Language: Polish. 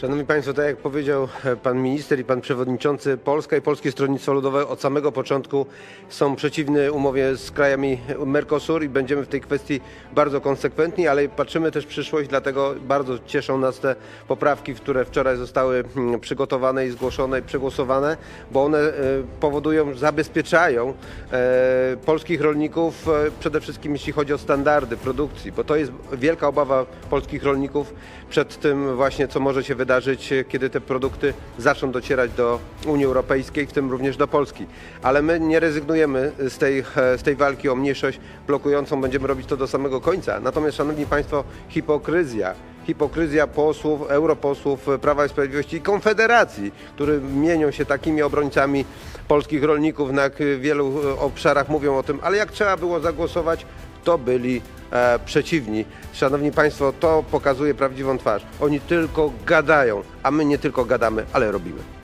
Szanowni Państwo, tak jak powiedział e, Pan Minister i Pan Przewodniczący, Polska i Polskie Stronnictwo Ludowe od samego początku są przeciwne umowie z krajami Mercosur i będziemy w tej kwestii bardzo konsekwentni, ale patrzymy też w przyszłość, dlatego bardzo cieszą nas te poprawki, które wczoraj zostały mm, przygotowane i zgłoszone i przegłosowane, bo one e, powodują, zabezpieczają e, polskich rolników przede wszystkim jeśli chodzi o standardy produkcji, bo to jest wielka obawa polskich rolników przed tym właśnie, co może się wydarzyć, e, kiedy te produkty zaczną docierać do Unii Europejskiej, w tym również do Polski. Ale my nie rezygnujemy z tej, e, z tej walki o mniejszość blokującą, będziemy robić to do samego końca. Natomiast, Szanowni Państwo, hipokryzja hipokryzja posłów, europosłów Prawa i Sprawiedliwości i Konfederacji, którzy mienią się takimi obrońcami polskich rolników na k- wielu e, obszarach, mówią o tym, ale jak trzeba było zagłosować, to byli e, przeciwni. Szanowni Państwo, to pokazuje prawdziwą twarz. Oni tylko gadają, a my nie tylko gadamy, ale robimy.